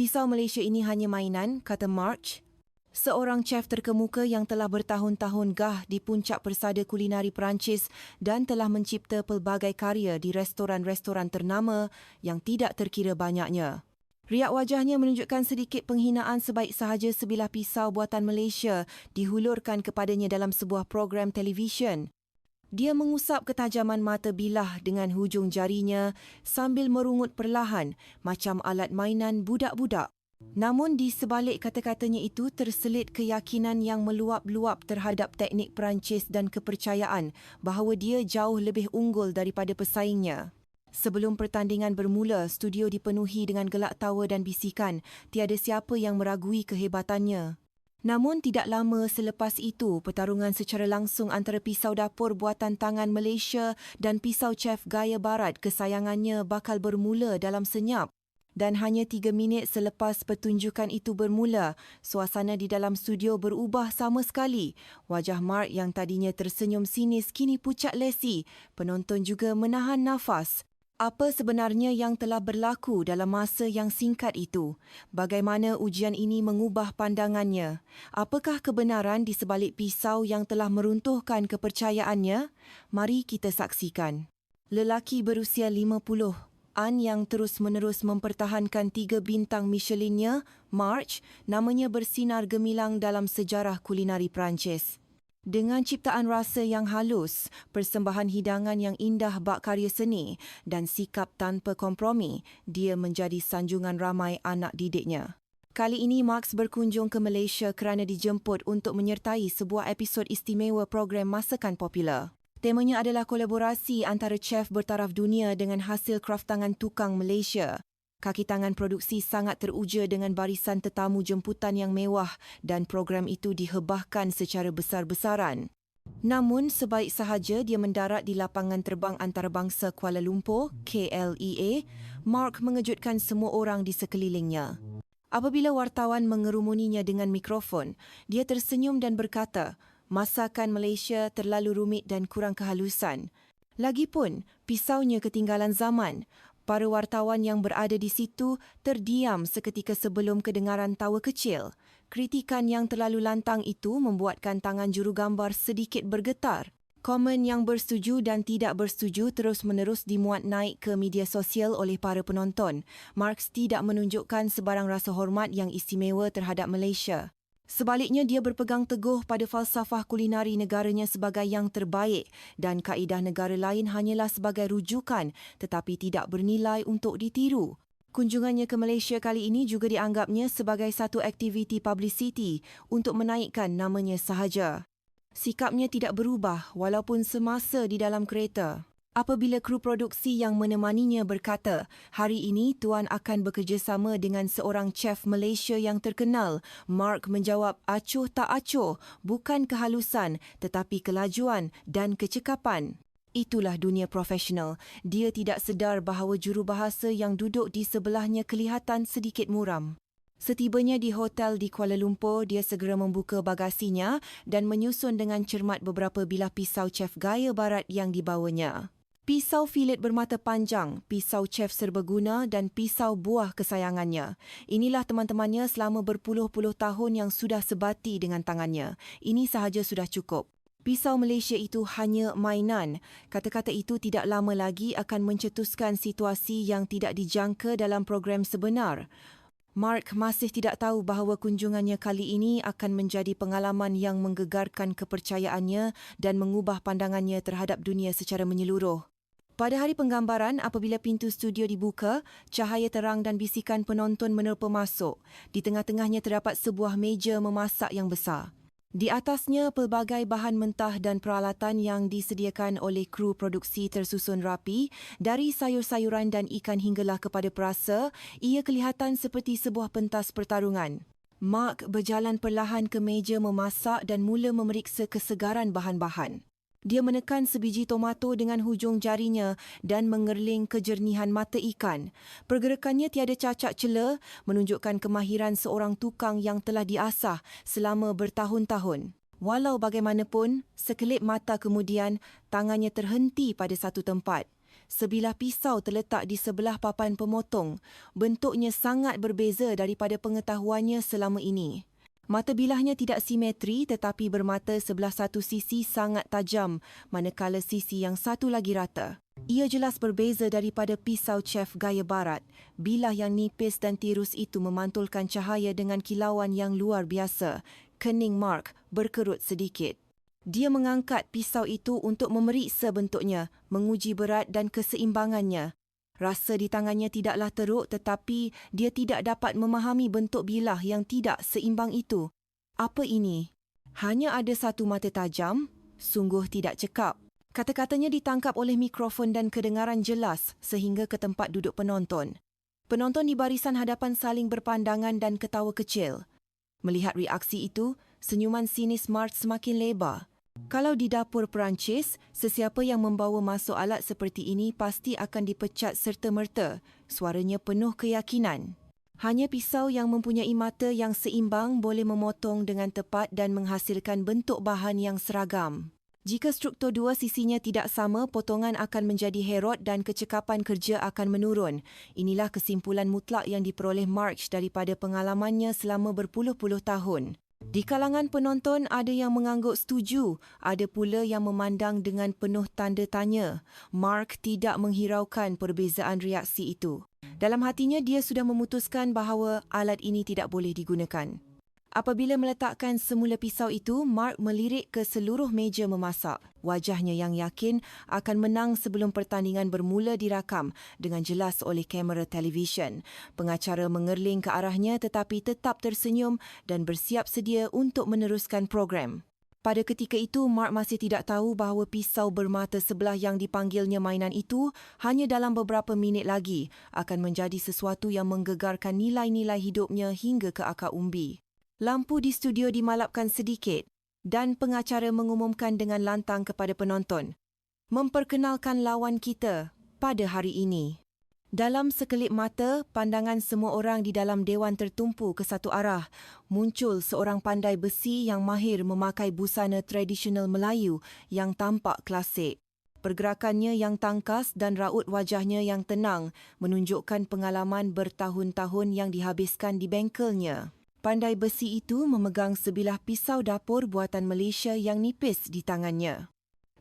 Pisau Malaysia ini hanya mainan, kata March. Seorang chef terkemuka yang telah bertahun-tahun gah di puncak persada kulinari Perancis dan telah mencipta pelbagai karya di restoran-restoran ternama yang tidak terkira banyaknya. Riak wajahnya menunjukkan sedikit penghinaan sebaik sahaja sebilah pisau buatan Malaysia dihulurkan kepadanya dalam sebuah program televisyen. Dia mengusap ketajaman mata bilah dengan hujung jarinya sambil merungut perlahan macam alat mainan budak-budak. Namun di sebalik kata-katanya itu terselit keyakinan yang meluap-luap terhadap teknik Perancis dan kepercayaan bahawa dia jauh lebih unggul daripada pesaingnya. Sebelum pertandingan bermula, studio dipenuhi dengan gelak tawa dan bisikan. Tiada siapa yang meragui kehebatannya. Namun tidak lama selepas itu, pertarungan secara langsung antara pisau dapur buatan tangan Malaysia dan pisau chef gaya barat kesayangannya bakal bermula dalam senyap dan hanya tiga minit selepas pertunjukan itu bermula, suasana di dalam studio berubah sama sekali. Wajah Mark yang tadinya tersenyum sinis kini pucat lesi. Penonton juga menahan nafas. Apa sebenarnya yang telah berlaku dalam masa yang singkat itu? Bagaimana ujian ini mengubah pandangannya? Apakah kebenaran di sebalik pisau yang telah meruntuhkan kepercayaannya? Mari kita saksikan. Lelaki berusia 50 An yang terus-menerus mempertahankan tiga bintang Michelinnya, March, namanya bersinar gemilang dalam sejarah kulinari Perancis. Dengan ciptaan rasa yang halus, persembahan hidangan yang indah bak karya seni dan sikap tanpa kompromi, dia menjadi sanjungan ramai anak didiknya. Kali ini Marx berkunjung ke Malaysia kerana dijemput untuk menyertai sebuah episod istimewa program Masakan Popular. Temanya adalah kolaborasi antara chef bertaraf dunia dengan hasil kraftangan tukang Malaysia. Kaki tangan produksi sangat teruja dengan barisan tetamu jemputan yang mewah dan program itu dihebahkan secara besar-besaran. Namun, sebaik sahaja dia mendarat di lapangan terbang antarabangsa Kuala Lumpur, KLEA, Mark mengejutkan semua orang di sekelilingnya. Apabila wartawan mengerumuninya dengan mikrofon, dia tersenyum dan berkata, masakan Malaysia terlalu rumit dan kurang kehalusan. Lagipun, pisaunya ketinggalan zaman. Para wartawan yang berada di situ terdiam seketika sebelum kedengaran tawa kecil. Kritikan yang terlalu lantang itu membuatkan tangan jurugambar sedikit bergetar. Komen yang bersetuju dan tidak bersetuju terus-menerus dimuat naik ke media sosial oleh para penonton. Marx tidak menunjukkan sebarang rasa hormat yang istimewa terhadap Malaysia. Sebaliknya, dia berpegang teguh pada falsafah kulinari negaranya sebagai yang terbaik dan kaedah negara lain hanyalah sebagai rujukan tetapi tidak bernilai untuk ditiru. Kunjungannya ke Malaysia kali ini juga dianggapnya sebagai satu aktiviti publicity untuk menaikkan namanya sahaja. Sikapnya tidak berubah walaupun semasa di dalam kereta. Apabila kru produksi yang menemaninya berkata, hari ini tuan akan bekerjasama dengan seorang chef Malaysia yang terkenal, Mark menjawab, acuh tak acuh, bukan kehalusan tetapi kelajuan dan kecekapan. Itulah dunia profesional. Dia tidak sedar bahawa jurubahasa yang duduk di sebelahnya kelihatan sedikit muram. Setibanya di hotel di Kuala Lumpur, dia segera membuka bagasinya dan menyusun dengan cermat beberapa bilah pisau chef gaya barat yang dibawanya. Pisau filet bermata panjang, pisau chef serbaguna dan pisau buah kesayangannya. Inilah teman-temannya selama berpuluh-puluh tahun yang sudah sebati dengan tangannya. Ini sahaja sudah cukup. Pisau Malaysia itu hanya mainan. Kata-kata itu tidak lama lagi akan mencetuskan situasi yang tidak dijangka dalam program sebenar. Mark masih tidak tahu bahawa kunjungannya kali ini akan menjadi pengalaman yang menggegarkan kepercayaannya dan mengubah pandangannya terhadap dunia secara menyeluruh. Pada hari penggambaran, apabila pintu studio dibuka, cahaya terang dan bisikan penonton menerpa masuk. Di tengah-tengahnya terdapat sebuah meja memasak yang besar. Di atasnya, pelbagai bahan mentah dan peralatan yang disediakan oleh kru produksi tersusun rapi, dari sayur-sayuran dan ikan hinggalah kepada perasa, ia kelihatan seperti sebuah pentas pertarungan. Mark berjalan perlahan ke meja memasak dan mula memeriksa kesegaran bahan-bahan. Dia menekan sebiji tomato dengan hujung jarinya dan mengerling kejernihan mata ikan. Pergerakannya tiada cacat cela menunjukkan kemahiran seorang tukang yang telah diasah selama bertahun-tahun. Walau bagaimanapun, sekelip mata kemudian, tangannya terhenti pada satu tempat. sebilah pisau terletak di sebelah papan pemotong. Bentuknya sangat berbeza daripada pengetahuannya selama ini. Mata bilahnya tidak simetri tetapi bermata sebelah satu sisi sangat tajam manakala sisi yang satu lagi rata. Ia jelas berbeza daripada pisau chef gaya barat. Bilah yang nipis dan tirus itu memantulkan cahaya dengan kilauan yang luar biasa. Kening Mark berkerut sedikit. Dia mengangkat pisau itu untuk memeriksa bentuknya, menguji berat dan keseimbangannya. Rasa di tangannya tidaklah teruk tetapi dia tidak dapat memahami bentuk bilah yang tidak seimbang itu. Apa ini? Hanya ada satu mata tajam? Sungguh tidak cekap. Kata-katanya ditangkap oleh mikrofon dan kedengaran jelas sehingga ke tempat duduk penonton. Penonton di barisan hadapan saling berpandangan dan ketawa kecil. Melihat reaksi itu, senyuman sinis Mart semakin lebar. Kalau di dapur Perancis, sesiapa yang membawa masuk alat seperti ini pasti akan dipecat serta-merta. Suaranya penuh keyakinan. Hanya pisau yang mempunyai mata yang seimbang boleh memotong dengan tepat dan menghasilkan bentuk bahan yang seragam. Jika struktur dua sisinya tidak sama, potongan akan menjadi herot dan kecekapan kerja akan menurun. Inilah kesimpulan mutlak yang diperoleh March daripada pengalamannya selama berpuluh-puluh tahun. Di kalangan penonton ada yang mengangguk setuju, ada pula yang memandang dengan penuh tanda tanya. Mark tidak menghiraukan perbezaan reaksi itu. Dalam hatinya dia sudah memutuskan bahawa alat ini tidak boleh digunakan. Apabila meletakkan semula pisau itu, Mark melirik ke seluruh meja memasak. Wajahnya yang yakin akan menang sebelum pertandingan bermula dirakam dengan jelas oleh kamera televisyen. Pengacara mengerling ke arahnya tetapi tetap tersenyum dan bersiap sedia untuk meneruskan program. Pada ketika itu, Mark masih tidak tahu bahawa pisau bermata sebelah yang dipanggilnya mainan itu hanya dalam beberapa minit lagi akan menjadi sesuatu yang menggegarkan nilai-nilai hidupnya hingga ke akar umbi. Lampu di studio dimalapkan sedikit dan pengacara mengumumkan dengan lantang kepada penonton. Memperkenalkan lawan kita pada hari ini. Dalam sekelip mata, pandangan semua orang di dalam dewan tertumpu ke satu arah. Muncul seorang pandai besi yang mahir memakai busana tradisional Melayu yang tampak klasik. Pergerakannya yang tangkas dan raut wajahnya yang tenang menunjukkan pengalaman bertahun-tahun yang dihabiskan di bengkelnya. Pandai besi itu memegang sebilah pisau dapur buatan Malaysia yang nipis di tangannya.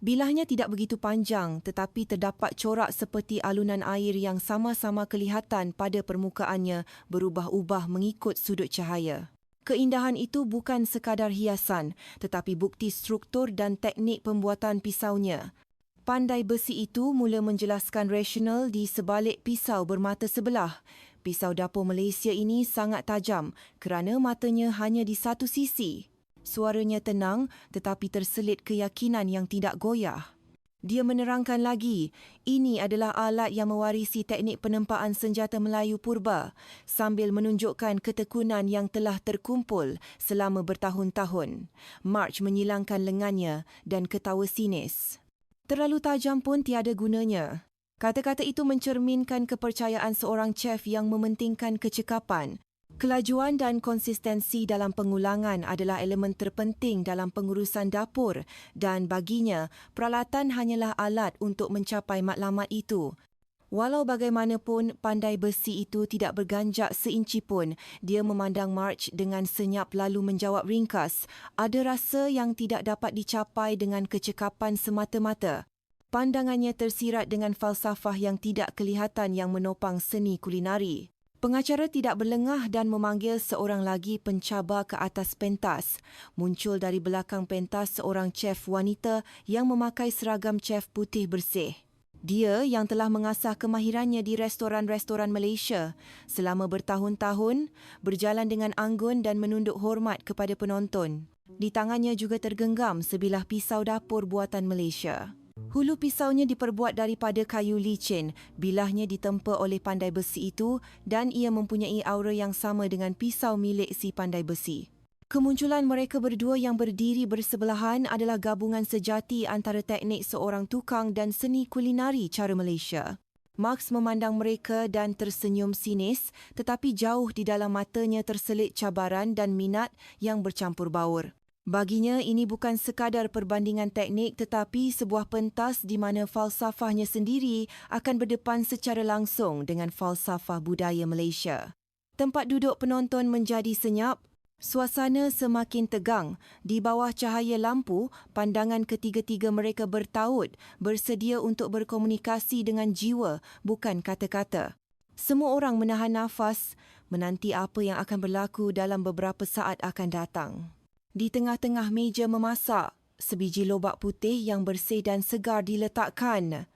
Bilahnya tidak begitu panjang tetapi terdapat corak seperti alunan air yang sama-sama kelihatan pada permukaannya berubah-ubah mengikut sudut cahaya. Keindahan itu bukan sekadar hiasan tetapi bukti struktur dan teknik pembuatan pisaunya. Pandai besi itu mula menjelaskan rasional di sebalik pisau bermata sebelah Pisau dapur Malaysia ini sangat tajam kerana matanya hanya di satu sisi. Suaranya tenang tetapi terselit keyakinan yang tidak goyah. Dia menerangkan lagi, ini adalah alat yang mewarisi teknik penempaan senjata Melayu purba sambil menunjukkan ketekunan yang telah terkumpul selama bertahun-tahun. March menyilangkan lengannya dan ketawa sinis. Terlalu tajam pun tiada gunanya. Kata-kata itu mencerminkan kepercayaan seorang chef yang mementingkan kecekapan. Kelajuan dan konsistensi dalam pengulangan adalah elemen terpenting dalam pengurusan dapur dan baginya, peralatan hanyalah alat untuk mencapai matlamat itu. Walau bagaimanapun, pandai besi itu tidak berganjak seinci pun. Dia memandang March dengan senyap lalu menjawab ringkas. Ada rasa yang tidak dapat dicapai dengan kecekapan semata-mata. Pandangannya tersirat dengan falsafah yang tidak kelihatan yang menopang seni kulinari. Pengacara tidak berlengah dan memanggil seorang lagi pencabar ke atas pentas. Muncul dari belakang pentas seorang chef wanita yang memakai seragam chef putih bersih. Dia yang telah mengasah kemahirannya di restoran-restoran Malaysia selama bertahun-tahun berjalan dengan anggun dan menunduk hormat kepada penonton. Di tangannya juga tergenggam sebilah pisau dapur buatan Malaysia. Hulu pisaunya diperbuat daripada kayu licin. Bilahnya ditempa oleh pandai besi itu dan ia mempunyai aura yang sama dengan pisau milik si pandai besi. Kemunculan mereka berdua yang berdiri bersebelahan adalah gabungan sejati antara teknik seorang tukang dan seni kulinari cara Malaysia. Max memandang mereka dan tersenyum sinis tetapi jauh di dalam matanya terselit cabaran dan minat yang bercampur baur. Baginya ini bukan sekadar perbandingan teknik tetapi sebuah pentas di mana falsafahnya sendiri akan berdepan secara langsung dengan falsafah budaya Malaysia. Tempat duduk penonton menjadi senyap, suasana semakin tegang. Di bawah cahaya lampu, pandangan ketiga-tiga mereka bertaut, bersedia untuk berkomunikasi dengan jiwa, bukan kata-kata. Semua orang menahan nafas, menanti apa yang akan berlaku dalam beberapa saat akan datang. Di tengah-tengah meja memasak, sebiji lobak putih yang bersih dan segar diletakkan.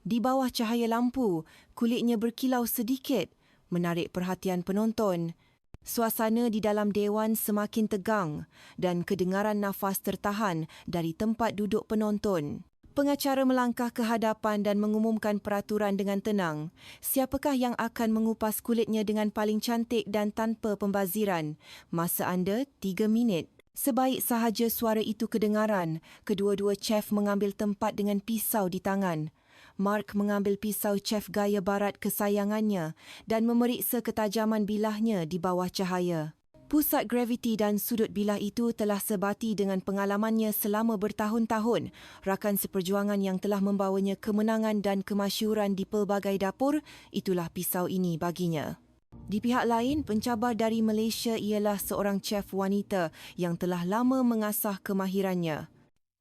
Di bawah cahaya lampu, kulitnya berkilau sedikit, menarik perhatian penonton. Suasana di dalam dewan semakin tegang dan kedengaran nafas tertahan dari tempat duduk penonton. Pengacara melangkah ke hadapan dan mengumumkan peraturan dengan tenang. Siapakah yang akan mengupas kulitnya dengan paling cantik dan tanpa pembaziran? Masa anda tiga minit. Sebaik sahaja suara itu kedengaran, kedua-dua chef mengambil tempat dengan pisau di tangan. Mark mengambil pisau chef gaya barat kesayangannya dan memeriksa ketajaman bilahnya di bawah cahaya. Pusat graviti dan sudut bilah itu telah sebati dengan pengalamannya selama bertahun-tahun, rakan seperjuangan yang telah membawanya kemenangan dan kemasyuran di pelbagai dapur, itulah pisau ini baginya. Di pihak lain, pencabar dari Malaysia ialah seorang chef wanita yang telah lama mengasah kemahirannya.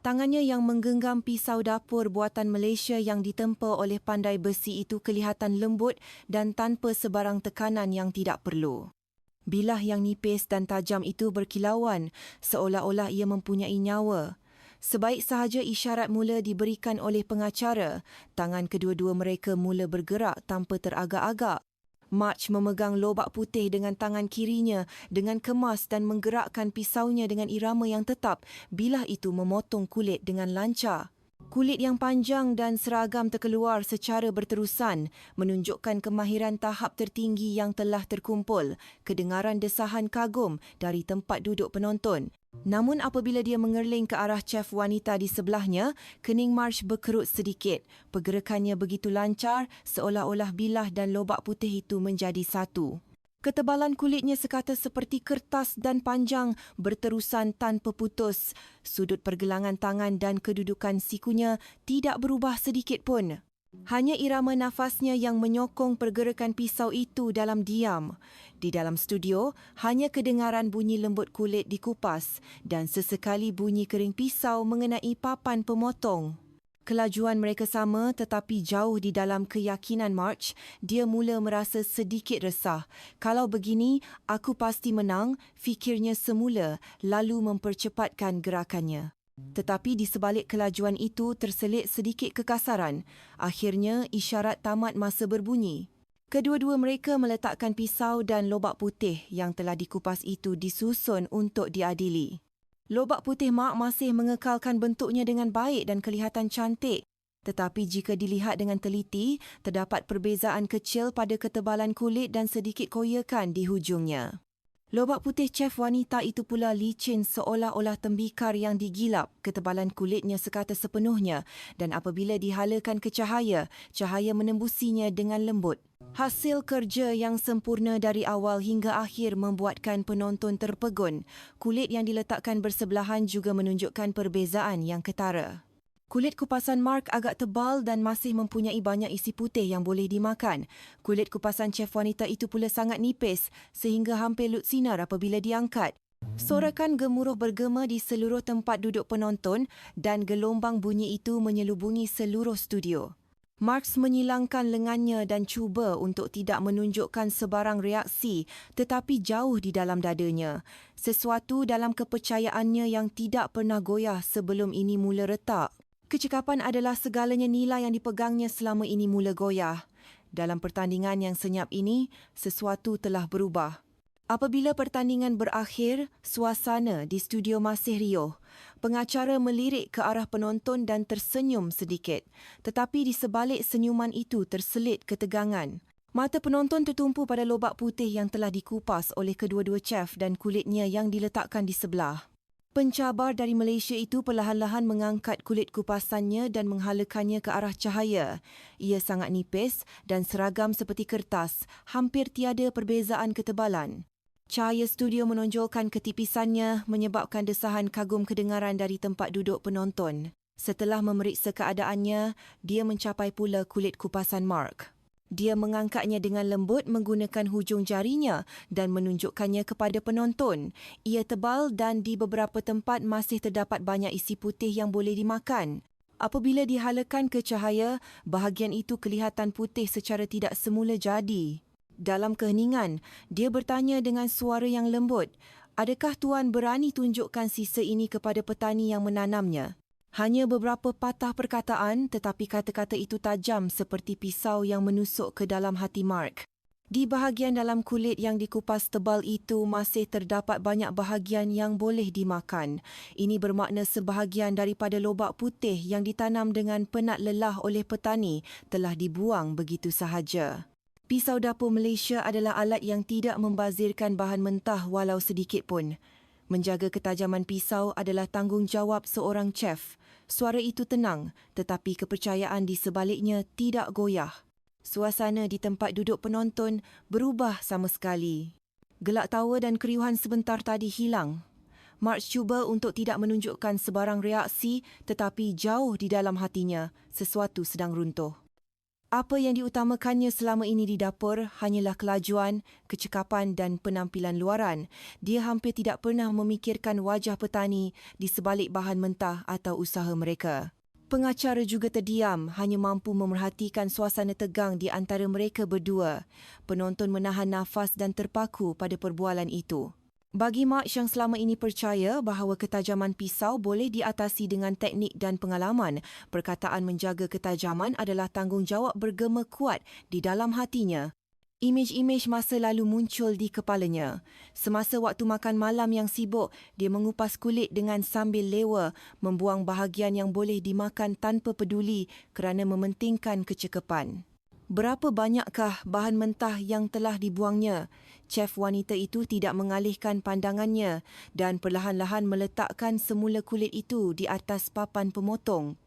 Tangannya yang menggenggam pisau dapur buatan Malaysia yang ditempa oleh pandai besi itu kelihatan lembut dan tanpa sebarang tekanan yang tidak perlu. Bilah yang nipis dan tajam itu berkilauan seolah-olah ia mempunyai nyawa. Sebaik sahaja isyarat mula diberikan oleh pengacara, tangan kedua-dua mereka mula bergerak tanpa teragak-agak. March memegang lobak putih dengan tangan kirinya dengan kemas dan menggerakkan pisaunya dengan irama yang tetap. Bilah itu memotong kulit dengan lancar. Kulit yang panjang dan seragam terkeluar secara berterusan menunjukkan kemahiran tahap tertinggi yang telah terkumpul, kedengaran desahan kagum dari tempat duduk penonton. Namun apabila dia mengerling ke arah chef wanita di sebelahnya, kening Marsh berkerut sedikit. Pergerakannya begitu lancar seolah-olah bilah dan lobak putih itu menjadi satu. Ketebalan kulitnya sekata seperti kertas dan panjang berterusan tanpa putus. Sudut pergelangan tangan dan kedudukan sikunya tidak berubah sedikit pun. Hanya irama nafasnya yang menyokong pergerakan pisau itu dalam diam. Di dalam studio, hanya kedengaran bunyi lembut kulit dikupas dan sesekali bunyi kering pisau mengenai papan pemotong. Kelajuan mereka sama tetapi jauh di dalam keyakinan March, dia mula merasa sedikit resah. Kalau begini, aku pasti menang, fikirnya semula lalu mempercepatkan gerakannya. Tetapi di sebalik kelajuan itu terselit sedikit kekasaran. Akhirnya isyarat tamat masa berbunyi. Kedua-dua mereka meletakkan pisau dan lobak putih yang telah dikupas itu disusun untuk diadili. Lobak putih Mak masih mengekalkan bentuknya dengan baik dan kelihatan cantik. Tetapi jika dilihat dengan teliti, terdapat perbezaan kecil pada ketebalan kulit dan sedikit koyakan di hujungnya. Lobak putih chef wanita itu pula licin seolah-olah tembikar yang digilap. Ketebalan kulitnya sekata sepenuhnya dan apabila dihalakan ke cahaya, cahaya menembusinya dengan lembut. Hasil kerja yang sempurna dari awal hingga akhir membuatkan penonton terpegun. Kulit yang diletakkan bersebelahan juga menunjukkan perbezaan yang ketara. Kulit kupasan Mark agak tebal dan masih mempunyai banyak isi putih yang boleh dimakan. Kulit kupasan chef wanita itu pula sangat nipis sehingga hampir lut sinar apabila diangkat. Sorakan gemuruh bergema di seluruh tempat duduk penonton dan gelombang bunyi itu menyelubungi seluruh studio. Marx menyilangkan lengannya dan cuba untuk tidak menunjukkan sebarang reaksi tetapi jauh di dalam dadanya. Sesuatu dalam kepercayaannya yang tidak pernah goyah sebelum ini mula retak. Kecekapan adalah segalanya nilai yang dipegangnya selama ini mula goyah. Dalam pertandingan yang senyap ini, sesuatu telah berubah. Apabila pertandingan berakhir, suasana di studio masih riuh. Pengacara melirik ke arah penonton dan tersenyum sedikit. Tetapi di sebalik senyuman itu terselit ketegangan. Mata penonton tertumpu pada lobak putih yang telah dikupas oleh kedua-dua chef dan kulitnya yang diletakkan di sebelah. Pencabar dari Malaysia itu perlahan-lahan mengangkat kulit kupasannya dan menghalakannya ke arah cahaya. Ia sangat nipis dan seragam seperti kertas, hampir tiada perbezaan ketebalan. Cahaya studio menonjolkan ketipisannya menyebabkan desahan kagum kedengaran dari tempat duduk penonton. Setelah memeriksa keadaannya, dia mencapai pula kulit kupasan Mark. Dia mengangkatnya dengan lembut menggunakan hujung jarinya dan menunjukkannya kepada penonton. Ia tebal dan di beberapa tempat masih terdapat banyak isi putih yang boleh dimakan. Apabila dihalakan ke cahaya, bahagian itu kelihatan putih secara tidak semula jadi. Dalam keheningan, dia bertanya dengan suara yang lembut, adakah tuan berani tunjukkan sisa ini kepada petani yang menanamnya? Hanya beberapa patah perkataan tetapi kata-kata itu tajam seperti pisau yang menusuk ke dalam hati Mark. Di bahagian dalam kulit yang dikupas tebal itu masih terdapat banyak bahagian yang boleh dimakan. Ini bermakna sebahagian daripada lobak putih yang ditanam dengan penat lelah oleh petani telah dibuang begitu sahaja. Pisau dapur Malaysia adalah alat yang tidak membazirkan bahan mentah walau sedikit pun. Menjaga ketajaman pisau adalah tanggungjawab seorang chef. Suara itu tenang tetapi kepercayaan di sebaliknya tidak goyah. Suasana di tempat duduk penonton berubah sama sekali. Gelak tawa dan keriuhan sebentar tadi hilang. March cuba untuk tidak menunjukkan sebarang reaksi tetapi jauh di dalam hatinya sesuatu sedang runtuh. Apa yang diutamakannya selama ini di dapur hanyalah kelajuan, kecekapan dan penampilan luaran. Dia hampir tidak pernah memikirkan wajah petani di sebalik bahan mentah atau usaha mereka. Pengacara juga terdiam, hanya mampu memerhatikan suasana tegang di antara mereka berdua. Penonton menahan nafas dan terpaku pada perbualan itu. Bagi Mark yang selama ini percaya bahawa ketajaman pisau boleh diatasi dengan teknik dan pengalaman, perkataan menjaga ketajaman adalah tanggungjawab bergema kuat di dalam hatinya. Imej-imej masa lalu muncul di kepalanya. Semasa waktu makan malam yang sibuk, dia mengupas kulit dengan sambil lewa, membuang bahagian yang boleh dimakan tanpa peduli kerana mementingkan kecekapan. Berapa banyakkah bahan mentah yang telah dibuangnya? Chef wanita itu tidak mengalihkan pandangannya dan perlahan-lahan meletakkan semula kulit itu di atas papan pemotong.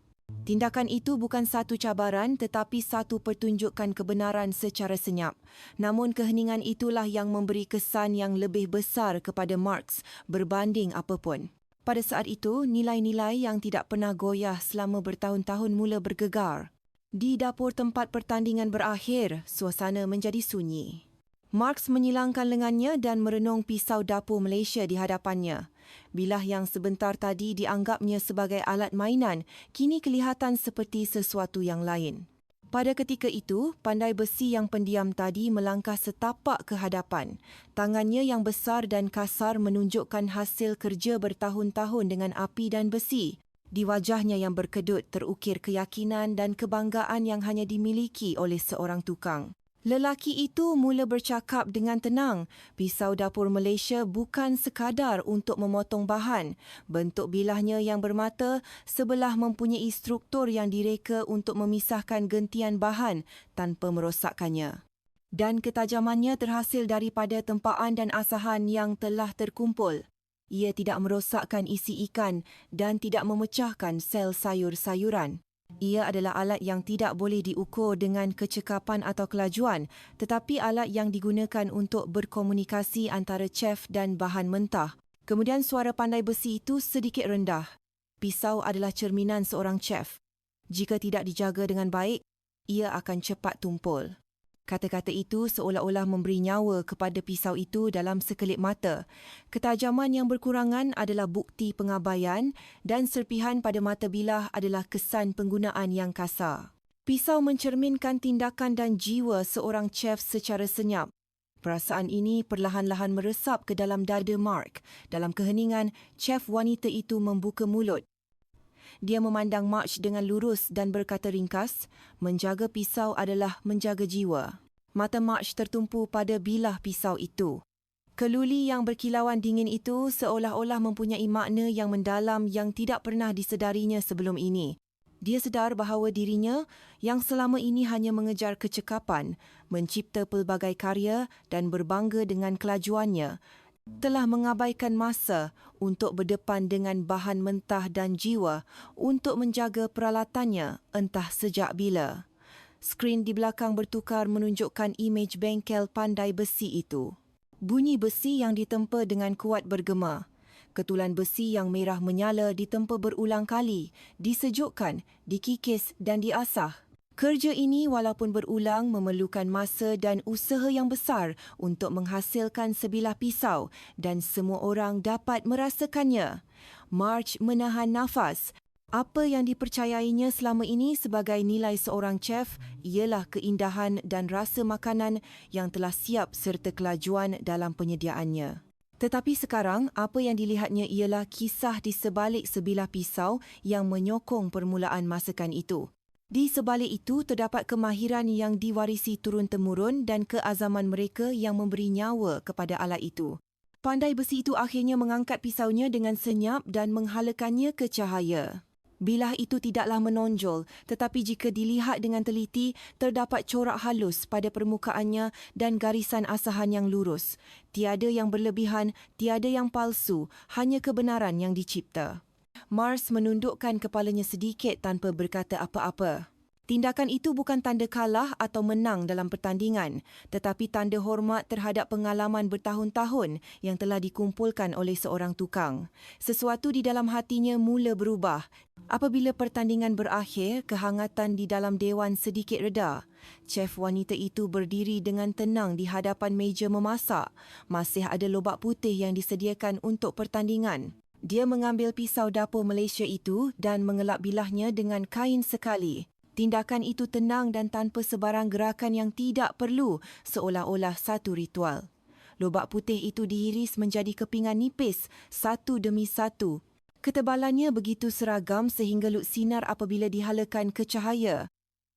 Tindakan itu bukan satu cabaran tetapi satu pertunjukan kebenaran secara senyap. Namun keheningan itulah yang memberi kesan yang lebih besar kepada Marx berbanding apapun. Pada saat itu, nilai-nilai yang tidak pernah goyah selama bertahun-tahun mula bergegar. Di dapur tempat pertandingan berakhir, suasana menjadi sunyi. Marx menyilangkan lengannya dan merenung pisau dapur Malaysia di hadapannya. Bilah yang sebentar tadi dianggapnya sebagai alat mainan, kini kelihatan seperti sesuatu yang lain. Pada ketika itu, pandai besi yang pendiam tadi melangkah setapak ke hadapan. Tangannya yang besar dan kasar menunjukkan hasil kerja bertahun-tahun dengan api dan besi. Di wajahnya yang berkedut terukir keyakinan dan kebanggaan yang hanya dimiliki oleh seorang tukang. Lelaki itu mula bercakap dengan tenang. Pisau dapur Malaysia bukan sekadar untuk memotong bahan. Bentuk bilahnya yang bermata sebelah mempunyai struktur yang direka untuk memisahkan gentian bahan tanpa merosakkannya. Dan ketajamannya terhasil daripada tempaan dan asahan yang telah terkumpul. Ia tidak merosakkan isi ikan dan tidak memecahkan sel sayur-sayuran. Ia adalah alat yang tidak boleh diukur dengan kecekapan atau kelajuan, tetapi alat yang digunakan untuk berkomunikasi antara chef dan bahan mentah. Kemudian suara pandai besi itu sedikit rendah. Pisau adalah cerminan seorang chef. Jika tidak dijaga dengan baik, ia akan cepat tumpul. Kata-kata itu seolah-olah memberi nyawa kepada pisau itu dalam sekelip mata. Ketajaman yang berkurangan adalah bukti pengabaian dan serpihan pada mata bilah adalah kesan penggunaan yang kasar. Pisau mencerminkan tindakan dan jiwa seorang chef secara senyap. Perasaan ini perlahan-lahan meresap ke dalam dada Mark. Dalam keheningan, chef wanita itu membuka mulut. Dia memandang March dengan lurus dan berkata ringkas, menjaga pisau adalah menjaga jiwa. Mata March tertumpu pada bilah pisau itu. Keluli yang berkilauan dingin itu seolah-olah mempunyai makna yang mendalam yang tidak pernah disedarinya sebelum ini. Dia sedar bahawa dirinya yang selama ini hanya mengejar kecekapan, mencipta pelbagai karya dan berbangga dengan kelajuannya, telah mengabaikan masa untuk berdepan dengan bahan mentah dan jiwa untuk menjaga peralatannya entah sejak bila. Skrin di belakang bertukar menunjukkan imej bengkel pandai besi itu. Bunyi besi yang ditempa dengan kuat bergema. Ketulan besi yang merah menyala ditempa berulang kali, disejukkan, dikikis dan diasah. Kerja ini walaupun berulang memerlukan masa dan usaha yang besar untuk menghasilkan sebilah pisau dan semua orang dapat merasakannya. March menahan nafas. Apa yang dipercayainya selama ini sebagai nilai seorang chef ialah keindahan dan rasa makanan yang telah siap serta kelajuan dalam penyediaannya. Tetapi sekarang, apa yang dilihatnya ialah kisah di sebalik sebilah pisau yang menyokong permulaan masakan itu. Di sebalik itu terdapat kemahiran yang diwarisi turun-temurun dan keazaman mereka yang memberi nyawa kepada alat itu. Pandai besi itu akhirnya mengangkat pisaunya dengan senyap dan menghalakannya ke cahaya. Bilah itu tidaklah menonjol, tetapi jika dilihat dengan teliti, terdapat corak halus pada permukaannya dan garisan asahan yang lurus. Tiada yang berlebihan, tiada yang palsu, hanya kebenaran yang dicipta. Mars menundukkan kepalanya sedikit tanpa berkata apa-apa. Tindakan itu bukan tanda kalah atau menang dalam pertandingan, tetapi tanda hormat terhadap pengalaman bertahun-tahun yang telah dikumpulkan oleh seorang tukang. Sesuatu di dalam hatinya mula berubah. Apabila pertandingan berakhir, kehangatan di dalam dewan sedikit reda. Chef wanita itu berdiri dengan tenang di hadapan meja memasak. Masih ada lobak putih yang disediakan untuk pertandingan. Dia mengambil pisau dapur Malaysia itu dan mengelap bilahnya dengan kain sekali. Tindakan itu tenang dan tanpa sebarang gerakan yang tidak perlu seolah-olah satu ritual. Lobak putih itu diiris menjadi kepingan nipis satu demi satu. Ketebalannya begitu seragam sehingga lut sinar apabila dihalakan ke cahaya.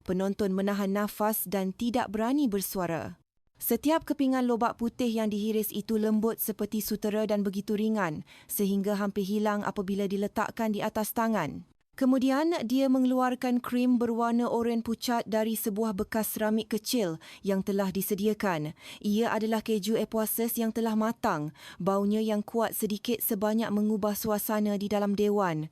Penonton menahan nafas dan tidak berani bersuara. Setiap kepingan lobak putih yang dihiris itu lembut seperti sutera dan begitu ringan sehingga hampir hilang apabila diletakkan di atas tangan. Kemudian dia mengeluarkan krim berwarna oren pucat dari sebuah bekas seramik kecil yang telah disediakan. Ia adalah keju epoises yang telah matang. Baunya yang kuat sedikit sebanyak mengubah suasana di dalam dewan.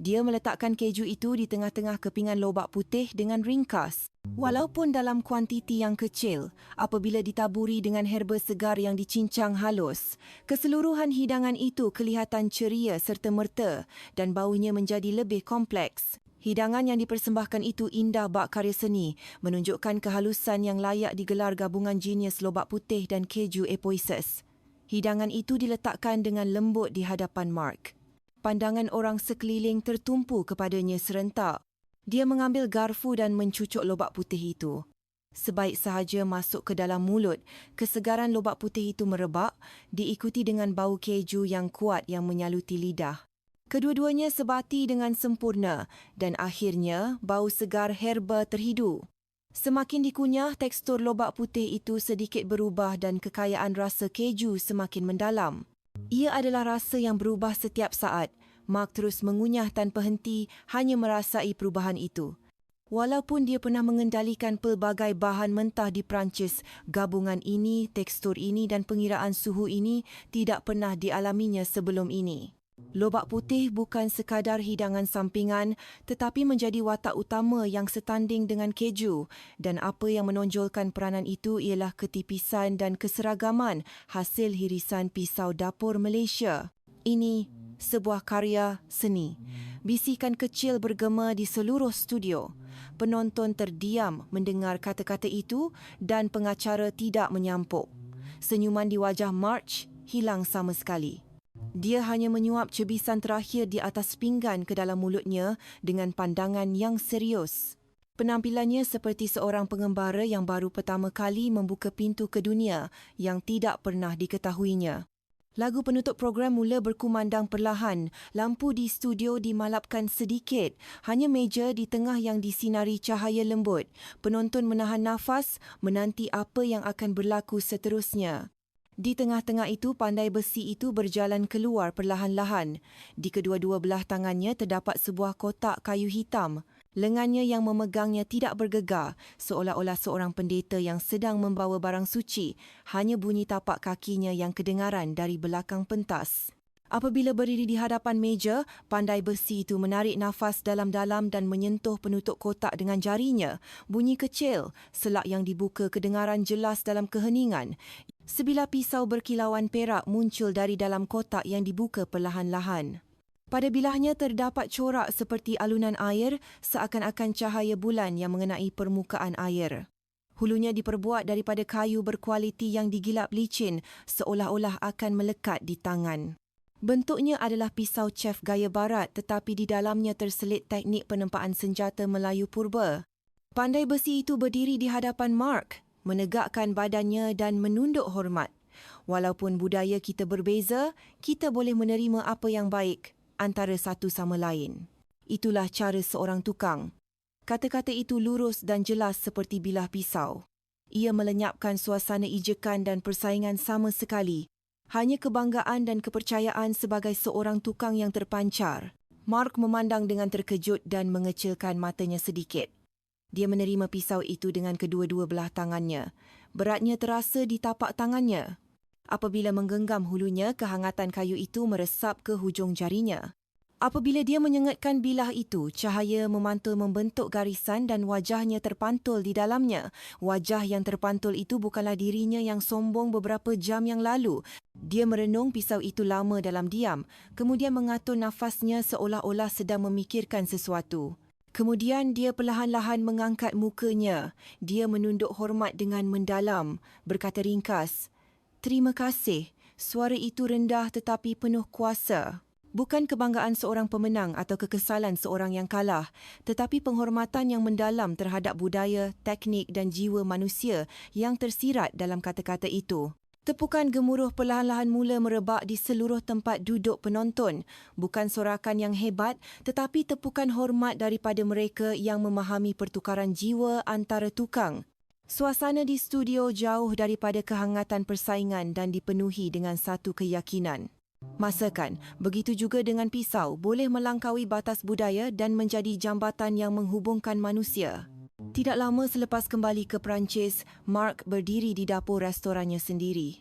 Dia meletakkan keju itu di tengah-tengah kepingan lobak putih dengan ringkas. Walaupun dalam kuantiti yang kecil, apabila ditaburi dengan herba segar yang dicincang halus, keseluruhan hidangan itu kelihatan ceria serta merta dan baunya menjadi lebih kompleks. Hidangan yang dipersembahkan itu indah bak karya seni, menunjukkan kehalusan yang layak digelar gabungan genius lobak putih dan keju epoises. Hidangan itu diletakkan dengan lembut di hadapan Mark. Pandangan orang sekeliling tertumpu kepadanya serentak. Dia mengambil garfu dan mencucuk lobak putih itu. Sebaik sahaja masuk ke dalam mulut, kesegaran lobak putih itu merebak, diikuti dengan bau keju yang kuat yang menyaluti lidah. Kedua-duanya sebati dengan sempurna dan akhirnya bau segar herba terhidu. Semakin dikunyah, tekstur lobak putih itu sedikit berubah dan kekayaan rasa keju semakin mendalam. Ia adalah rasa yang berubah setiap saat. Mark terus mengunyah tanpa henti hanya merasai perubahan itu. Walaupun dia pernah mengendalikan pelbagai bahan mentah di Perancis, gabungan ini, tekstur ini dan pengiraan suhu ini tidak pernah dialaminya sebelum ini. Lobak putih bukan sekadar hidangan sampingan tetapi menjadi watak utama yang setanding dengan keju dan apa yang menonjolkan peranan itu ialah ketipisan dan keseragaman hasil hirisan pisau dapur Malaysia. Ini sebuah karya seni. Bisikan kecil bergema di seluruh studio. Penonton terdiam mendengar kata-kata itu dan pengacara tidak menyampuk. Senyuman di wajah March hilang sama sekali. Dia hanya menyuap cebisan terakhir di atas pinggan ke dalam mulutnya dengan pandangan yang serius. Penampilannya seperti seorang pengembara yang baru pertama kali membuka pintu ke dunia yang tidak pernah diketahuinya. Lagu penutup program mula berkumandang perlahan. Lampu di studio dimalapkan sedikit. Hanya meja di tengah yang disinari cahaya lembut. Penonton menahan nafas menanti apa yang akan berlaku seterusnya. Di tengah-tengah itu, pandai besi itu berjalan keluar perlahan-lahan. Di kedua-dua belah tangannya terdapat sebuah kotak kayu hitam. Lengannya yang memegangnya tidak bergegar, seolah-olah seorang pendeta yang sedang membawa barang suci. Hanya bunyi tapak kakinya yang kedengaran dari belakang pentas. Apabila berdiri di hadapan meja, pandai besi itu menarik nafas dalam-dalam dan menyentuh penutup kotak dengan jarinya. Bunyi kecil, selak yang dibuka kedengaran jelas dalam keheningan. Sebilah pisau berkilauan perak muncul dari dalam kotak yang dibuka perlahan-lahan. Pada bilahnya terdapat corak seperti alunan air seakan-akan cahaya bulan yang mengenai permukaan air. Hulunya diperbuat daripada kayu berkualiti yang digilap licin seolah-olah akan melekat di tangan. Bentuknya adalah pisau chef gaya barat tetapi di dalamnya terselit teknik penempaan senjata Melayu purba. Pandai besi itu berdiri di hadapan Mark, menegakkan badannya dan menunduk hormat. Walaupun budaya kita berbeza, kita boleh menerima apa yang baik antara satu sama lain. Itulah cara seorang tukang. Kata-kata itu lurus dan jelas seperti bilah pisau. Ia melenyapkan suasana ijekan dan persaingan sama sekali. Hanya kebanggaan dan kepercayaan sebagai seorang tukang yang terpancar. Mark memandang dengan terkejut dan mengecilkan matanya sedikit. Dia menerima pisau itu dengan kedua-dua belah tangannya. Beratnya terasa di tapak tangannya. Apabila menggenggam hulunya, kehangatan kayu itu meresap ke hujung jarinya. Apabila dia menyengatkan bilah itu, cahaya memantul membentuk garisan dan wajahnya terpantul di dalamnya. Wajah yang terpantul itu bukanlah dirinya yang sombong beberapa jam yang lalu. Dia merenung pisau itu lama dalam diam, kemudian mengatur nafasnya seolah-olah sedang memikirkan sesuatu. Kemudian dia perlahan-lahan mengangkat mukanya. Dia menunduk hormat dengan mendalam, berkata ringkas, Terima kasih. Suara itu rendah tetapi penuh kuasa. Bukan kebanggaan seorang pemenang atau kekesalan seorang yang kalah, tetapi penghormatan yang mendalam terhadap budaya, teknik dan jiwa manusia yang tersirat dalam kata-kata itu. Tepukan gemuruh perlahan-lahan mula merebak di seluruh tempat duduk penonton. Bukan sorakan yang hebat, tetapi tepukan hormat daripada mereka yang memahami pertukaran jiwa antara tukang. Suasana di studio jauh daripada kehangatan persaingan dan dipenuhi dengan satu keyakinan. Masakan, begitu juga dengan pisau, boleh melangkaui batas budaya dan menjadi jambatan yang menghubungkan manusia. Tidak lama selepas kembali ke Perancis, Mark berdiri di dapur restorannya sendiri.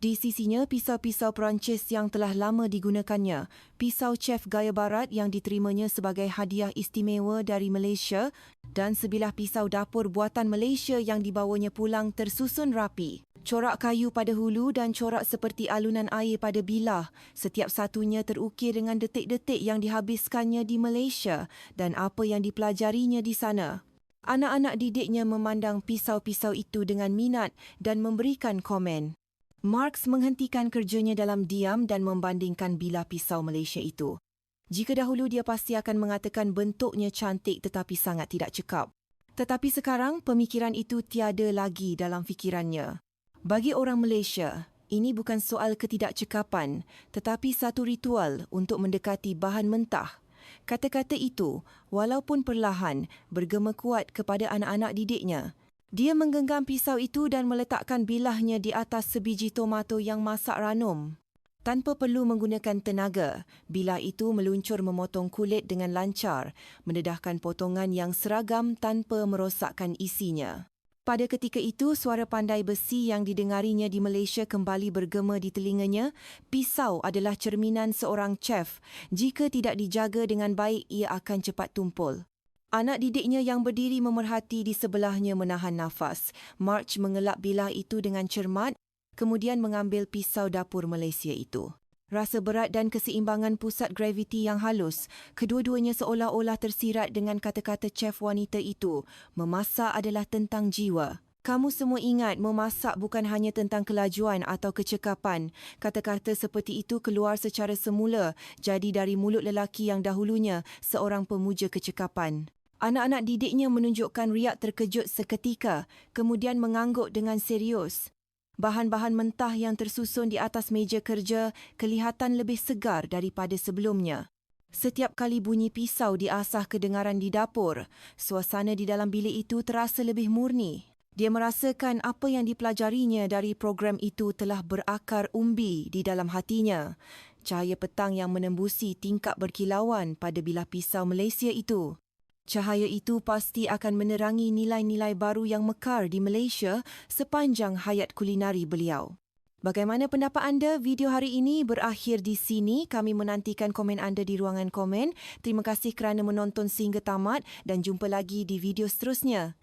Di sisinya, pisau-pisau Perancis yang telah lama digunakannya, pisau chef gaya barat yang diterimanya sebagai hadiah istimewa dari Malaysia dan sebilah pisau dapur buatan Malaysia yang dibawanya pulang tersusun rapi. Corak kayu pada hulu dan corak seperti alunan air pada bilah, setiap satunya terukir dengan detik-detik yang dihabiskannya di Malaysia dan apa yang dipelajarinya di sana. Anak-anak didiknya memandang pisau-pisau itu dengan minat dan memberikan komen. Marx menghentikan kerjanya dalam diam dan membandingkan bilah pisau Malaysia itu. Jika dahulu dia pasti akan mengatakan bentuknya cantik tetapi sangat tidak cekap. Tetapi sekarang pemikiran itu tiada lagi dalam fikirannya. Bagi orang Malaysia, ini bukan soal ketidakcekapan tetapi satu ritual untuk mendekati bahan mentah. Kata-kata itu, walaupun perlahan, bergema kuat kepada anak-anak didiknya. Dia menggenggam pisau itu dan meletakkan bilahnya di atas sebiji tomato yang masak ranum. Tanpa perlu menggunakan tenaga, bilah itu meluncur memotong kulit dengan lancar, mendedahkan potongan yang seragam tanpa merosakkan isinya. Pada ketika itu, suara pandai besi yang didengarinya di Malaysia kembali bergema di telinganya. Pisau adalah cerminan seorang chef. Jika tidak dijaga dengan baik, ia akan cepat tumpul. Anak didiknya yang berdiri memerhati di sebelahnya menahan nafas. March mengelak bilah itu dengan cermat kemudian mengambil pisau dapur Malaysia itu. Rasa berat dan keseimbangan pusat graviti yang halus, kedua-duanya seolah-olah tersirat dengan kata-kata chef wanita itu. Memasak adalah tentang jiwa. Kamu semua ingat memasak bukan hanya tentang kelajuan atau kecekapan. Kata-kata seperti itu keluar secara semula jadi dari mulut lelaki yang dahulunya seorang pemuja kecekapan. Anak-anak didiknya menunjukkan riak terkejut seketika, kemudian mengangguk dengan serius. Bahan-bahan mentah yang tersusun di atas meja kerja kelihatan lebih segar daripada sebelumnya. Setiap kali bunyi pisau diasah kedengaran di dapur, suasana di dalam bilik itu terasa lebih murni. Dia merasakan apa yang dipelajarinya dari program itu telah berakar umbi di dalam hatinya. Cahaya petang yang menembusi tingkap berkilauan pada bilah pisau Malaysia itu. Cahaya itu pasti akan menerangi nilai-nilai baru yang mekar di Malaysia sepanjang hayat kulinari beliau. Bagaimana pendapat anda? Video hari ini berakhir di sini. Kami menantikan komen anda di ruangan komen. Terima kasih kerana menonton sehingga tamat dan jumpa lagi di video seterusnya.